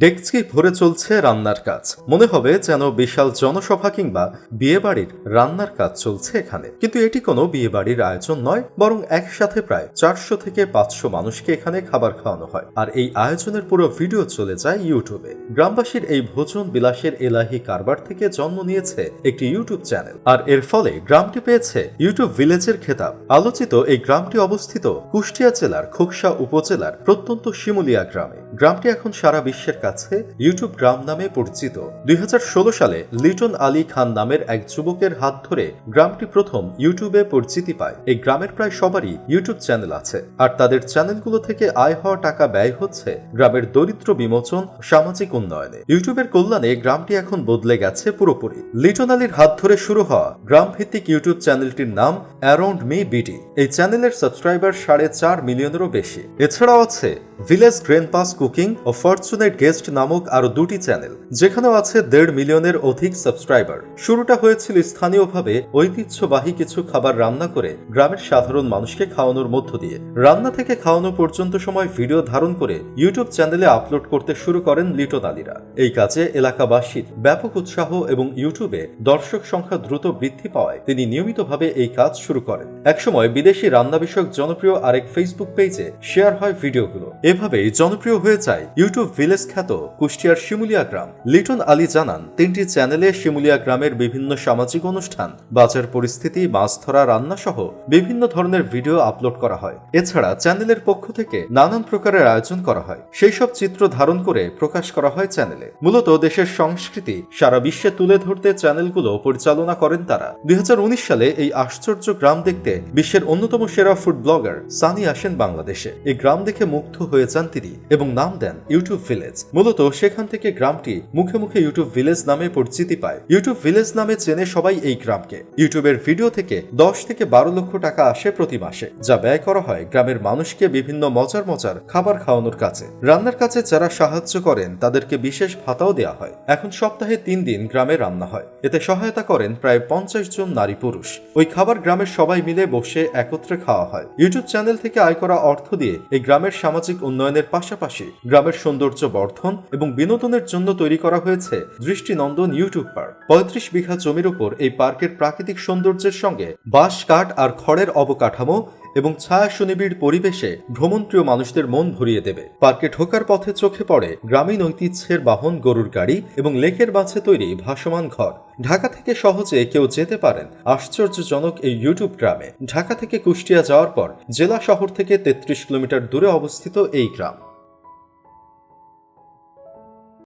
ডেস্কি ভরে চলছে রান্নার কাজ। মনে হবে যেন বিশাল জনসভা কিংবা বিয়েবাড়ির রান্নার কাজ চলছে এখানে। কিন্তু এটি কোনো বিয়েবাড়ির আয়োজন নয়, বরং একসাথে প্রায় চারশো থেকে পাঁচশো মানুষকে এখানে খাবার খাওয়ানো হয়। আর এই আয়োজনের পুরো ভিডিও চলে যায় ইউটিউবে। গ্রামবাসীর এই ভোজন বিলাসের এলাহি কারবার থেকে জন্ম নিয়েছে একটি ইউটিউব চ্যানেল। আর এর ফলে গ্রামটি পেয়েছে ইউটিউব ভিলেজের খেতাব। আলোচিত এই গ্রামটি অবস্থিত কুষ্টিয়া জেলার খোকসা উপজেলার প্রত্যন্ত শিমুলিয়া গ্রামে। গ্রামটি এখন সারা বিশ্বের কাছে ইউটিউব গ্রাম নামে পরিচিত। দুই হাজার ষোলো সালে লিটন আলী খান নামের এক যুবকের হাত ধরে গ্রামটি প্রথম ইউটিউবে পরিচিতি পায়। এই গ্রামের প্রায় সবারই ইউটিউব চ্যানেল আছে। আর তাদের চ্যানেলগুলো থেকে আয় হওয়া টাকা ব্যয় হচ্ছে গ্রামের দরিদ্র বিমোচন, সামাজিক উন্নয়নে। ইউটিউবের কল্যাণে গ্রামটি এখন বদলে গেছে পুরোপুরি। লিটন আলীর হাত ধরে শুরু হওয়া গ্রাম ভিত্তিক ইউটিউব চ্যানেলটির নাম অ্যারাউন্ড মি বিডি। এই চ্যানেলের সাবস্ক্রাইবার সাড়ে চার মিলিয়নেরও বেশি। এছাড়াও আছে ভিলেজ গ্রেন পাস কুকিং ও ফরচুনেট গেস্ট নামক আরও দুটি চ্যানেল, যেখানেও আছে দেড় মিলিয়নের অধিক সাবস্ক্রাইবার। শুরুটা হয়েছিল স্থানীয়ভাবে ঐতিহ্যবাহী কিছু খাবার রান্না করে গ্রামের সাধারণ মানুষকে খাওয়ানোর মধ্য দিয়ে। রান্না থেকে খাওয়ানো পর্যন্ত সময় ভিডিও ধারণ করে ইউটিউব চ্যানেলে আপলোড করতে শুরু করেন লিটন আলীরা। এই কাজে এলাকাবাসীর ব্যাপক উৎসাহ এবং ইউটিউবে দর্শক সংখ্যা দ্রুত বৃদ্ধি পাওয়ায় তিনি নিয়মিতভাবে এই কাজ শুরু করেন। একসময় বিদেশি রান্না বিষয়ক জনপ্রিয় আরেক ফেসবুক পেজে শেয়ার হয় ভিডিওগুলো। এভাবেই জনপ্রিয় হয়ে যায় ইউটিউব ভিলেজ খ্যাত কুষ্টিয়ার শিমুলিয়া গ্রাম। লিটন আলী জানান, তিনটি চ্যানেলে শিমুলিয়া গ্রামের বিভিন্ন সামাজিক অনুষ্ঠান, বাজার পরিস্থিতি, মাছ ধরা, রান্না সহ বিভিন্ন ধরনের ভিডিও আপলোড করা হয়। এছাড়া চ্যানেলের পক্ষ থেকে নানান প্রকারের আয়োজন করা হয়। সেই সব চিত্র ধারণ করে প্রকাশ করা হয় চ্যানেলে। মূলত দেশের সংস্কৃতি, সারা বিশ্বে তুলে ধরতে চ্যানেলগুলো পরিচালনা করেন তারা। দুই হাজার উনিশ সালে এই আশ্চর্য গ্রাম দেখতে বিশ্বের অন্যতম সেরা ফুড ব্লগার সানি আসেন বাংলাদেশে। এই গ্রাম দেখে মুগ্ধ হয়ে যান তিনি এবং নাম দেন ইউটিউব ভিলেজ। মূলত সেখান থেকে গ্রামটি মুখে মুখে ইউটিউব ভিলেজ নামে পরিচিতি পায়। ইউটিউব ভিলেজ নামে চেনে সবাই এই গ্রামকে। ইউটিউবের ভিডিও থেকে দশ থেকে বারো লক্ষ টাকা আসে প্রতি মাসে, যা ব্যয় করা হয় গ্রামের মানুষকে বিভিন্ন মজার মজার খাবার খাওয়ানোর কাছে রান্নার কাছে যারা সাহায্য করেন, তাদেরকে বিশেষ ভাতাও দেওয়া হয়। এখন সপ্তাহে তিন দিন গ্রামে রান্না হয়। এতে সহায়তা করেন প্রায় পঞ্চাশ জন নারী পুরুষ। ওই খাবার গ্রামের সবাই মিলে বসে একত্রে খাওয়া হয়। ইউটিউব চ্যানেল থেকে আয় করা অর্থ দিয়ে এই গ্রামের সামাজিক উন্নয়নের পাশাপাশি গ্রামের সৌন্দর্য বর্ধন এবং বিনোদনের জন্য তৈরি করা হয়েছে দৃষ্টিনন্দন ইউটিউব পার্ক। পঁয়ত্রিশ বিঘা জমির উপর এই পার্কের প্রাকৃতিক সৌন্দর্যের সঙ্গে বাঁশ, কাঠ আর খড়ের অবকাঠামো এবং ছায়া সুনিবিড় পরিবেশে ভ্রমণপ্রিয় মানুষদের মন ভরিয়ে দেবে। পার্কে ঢোকার পথে চোখে পড়ে গ্রামীণ ঐতিহ্যের বাহন, গরুর গাড়ি এবং লেকের মাঝে তৈরি ভাসমান ঘর। ঢাকা থেকে সহজে কেউ যেতে পারেন আশ্চর্যজনক এই ইউটিউব গ্রামে। ঢাকা থেকে কুষ্টিয়া যাওয়ার পর জেলা শহর থেকে তেত্রিশ কিলোমিটার দূরে অবস্থিত এই গ্রাম।